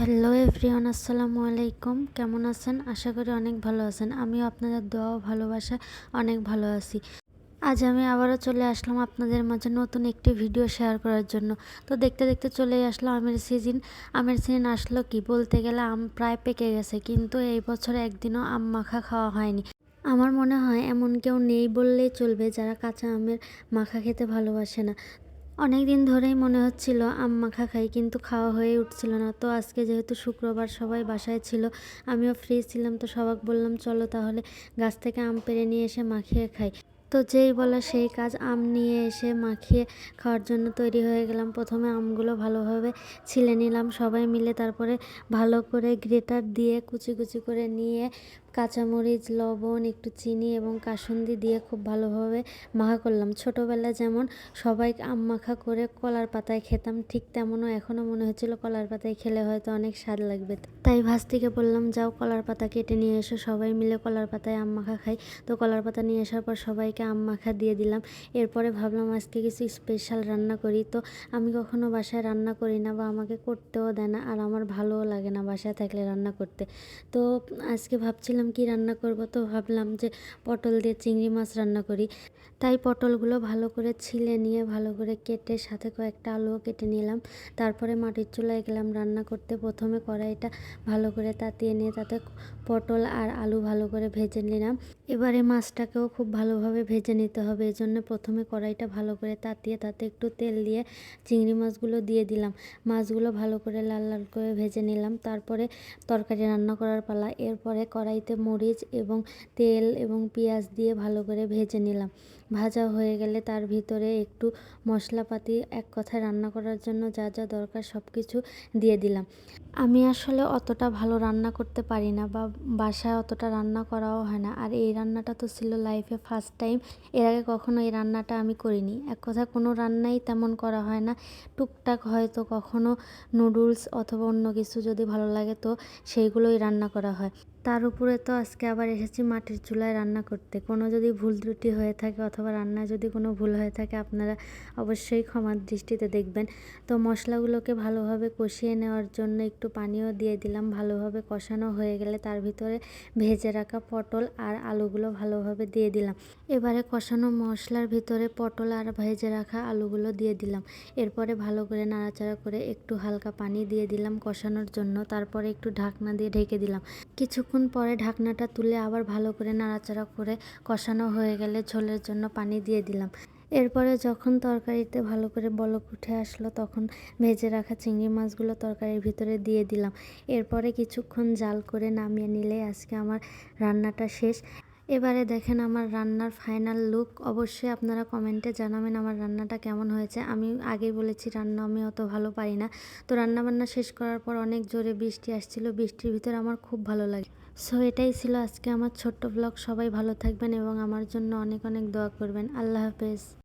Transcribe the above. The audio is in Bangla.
হ্যালো এভরিওয়ান, আসসালামু আলাইকুম। কেমন আছেন? আশা করি অনেক ভালো আছেন। আমিও আপনাদের দোয়া ভালোবাসা অনেক ভালো আছি। আজ আমি আবারও চলে আসলাম আপনাদের মাঝে নতুন একটি ভিডিও শেয়ার করার জন্য। তো দেখতে দেখতে চলে আসলো আমের সিজন আমের সিজন আসলো কি বলতে গেলে আম প্রায় পেকে গেছে, কিন্তু এই বছর একদিনও আম মাখা খাওয়া হয়নি। আমার মনে হয় এমন কেউ নেই বললেই চলবে যারা কাঁচা আমের মাখা খেতে ভালোবাসে না। অনেক দিন ধরেই মনে হচ্ছিল আম মাখা খাই কিন্তু খাওয়া হয়ে উঠছিল না। তো আজকে যেহেতু শুক্রবার সবাই বাসায় ছিল, আমিও ফ্রি ছিলাম তো সবাক বললাম, চলো তাহলে গাছ থেকে আম পেড়ে নিয়ে এসে মাখিয়ে খাই। তো যেই বলা সেই কাজ, আম নিয়ে এসে মাখিয়ে খাওয়ার জন্য তৈরি হয়ে গেলাম। প্রথমে আমগুলো ভালোভাবে ছিলে নিলাম সবাই মিলে, তারপরে ভালো করে গ্রেটার দিয়ে কুচি কুচি করে নিয়ে কাঁচামরিচ, লবণ, একটু চিনি এবং কাসুন্দি দিয়ে খুব ভালোভাবে মাখা করলাম। ছোটোবেলায় যেমন সবাই আম মাখা করে কলার পাতায় খেতাম, ঠিক তেমনও এখনও মনে হচ্ছিল কলার পাতায় খেলে হয়তো অনেক স্বাদ লাগবে। তাই ভাস্তিকে বললাম, যাও কলার পাতা কেটে নিয়ে এসো, সবাই মিলে কলার পাতায় আম মাখা খাই। তো কলার পাতা নিয়ে আসার পর সবাইকে আম মাখা দিয়ে দিলাম। এরপরে ভাবলাম, আজকে কিছু স্পেশাল রান্না করি। তো আমি কখনো বাসায় রান্না করি না বা আমাকে করতেও দেয় না, আর আমার ভালোও লাগে না বাসায় থাকলে রান্না করতে। তো আজকে ভাবছিলাম কি রান্না করব তো ভাবলাম যে পটল দিয়ে চিংড়ি মাছ রান্না করি। তাই পটলগুলো ভালো করে ছিলে নিয়ে, ভালো করে কেটে সাথে কয়েকটা আলুও কেটে নিলাম। তারপরে মাটির চুলায় গেলাম রান্না করতে। প্রথমে কড়াইটা ভালো করে তাতিয়ে নিয়ে তাতে পটল আর আলু ভালো করে ভেজে নিলাম। এবারে মাছটাকেও খুব ভালোভাবে ভেজে নিতে হবে এই জন্য প্রথমে কড়াইটা ভালো করে তাতিয়ে তাতে একটু তেল দিয়ে চিংড়ি মাছগুলো দিয়ে দিলাম। মাছগুলো ভালো করে লাল লাল করে ভেজে নিলাম। তারপরে তরকারি রান্না করার পালা। এরপরে কড়াইতে মরিচ এবং তেল এবং পেঁয়াজ দিয়ে ভালো করে ভেজে নিলাম। ভাজা হয়ে গেলে তার ভিতরে একটু মশলাপাতি, এক কথায় রান্না করার জন্য যা যা দরকার সব কিছু দিয়ে দিলাম। আমি আসলে অতটা ভালো রান্না করতে পারি না বা বাসায় অতটা রান্না করাও হয় না। আর এই রান্নাটা তো ছিল লাইফে ফার্স্ট টাইম এর আগে কখনো এই রান্নাটা আমি করিনি। এক কথা কোনো রান্নাই তেমন করা হয় না। টুকটাক হয়তো কখনো নুডলস অথবা অন্য কিছু যদি ভালো লাগে তো সেইগুলোই রান্না করা হয়। তার উপরে তো আজকে আবার এসেছি মাটির চুলায় রান্না করতে। কোনো যদি ভুল ত্রুটি হয়ে থাকে অথবা রান্নায় যদি কোনো ভুল হয়ে থাকে আপনারা অবশ্যই ক্ষমার দৃষ্টিতে দেখবেন। তো মশলাগুলোকে ভালোভাবে কষিয়ে নেওয়ার জন্য একটু পানিও দিয়ে দিলাম। ভালোভাবে কষানো হয়ে গেলে তার ভিতরে ভেজে রাখা পটল আর আলুগুলো ভালোভাবে দিয়ে দিলাম। এবারে কষানো মশলার ভিতরে পটল আর ভেজে রাখা আলুগুলো দিয়ে দিলাম। এরপরে ভালো করে নাড়াচাড়া করে একটু হালকা পানি দিয়ে দিলাম কষানোর জন্য। তারপরে একটু ঢাকনা দিয়ে ঢেকে দিলাম। কিছুক্ষণ কিছুক্ষণ পরে ঢাকনাটা তুলে আবার ভালো করে নাড়াচাড়া করে কষানো হয়ে গেলে ঝোলের জন্য পানি দিয়ে দিলাম। এরপরে যখন তরকারিতে ভালো করে বলক উঠে আসলো তখন ভেজে রাখা চিংড়ি মাছগুলো তরকারির ভিতরে দিয়ে দিলাম। এরপরে কিছুক্ষণ জাল করে নামিয়ে নিলে আজকে আমার রান্নাটা শেষ। এবারে দেখেন আমার রান্নার ফাইনাল লুক। অবশ্যই আপনারা কমেন্টে জানাবেন আমার রান্নাটা কেমন হয়েছে। আমি আগেই বলেছি, রান্না আমি অত ভালো পারি না। তো রান্না বান্না শেষ করার পর অনেক জোরে বৃষ্টি আসছিল। বৃষ্টির ভিতরে আমার খুব ভালো লাগে। সো এটাই ছিল আজকে আমার ছোট্ট ব্লগ সবাই ভালো থাকবেন এবং আমার জন্য অনেক অনেক দোয়া করবেন। আল্লাহ হাফেজ।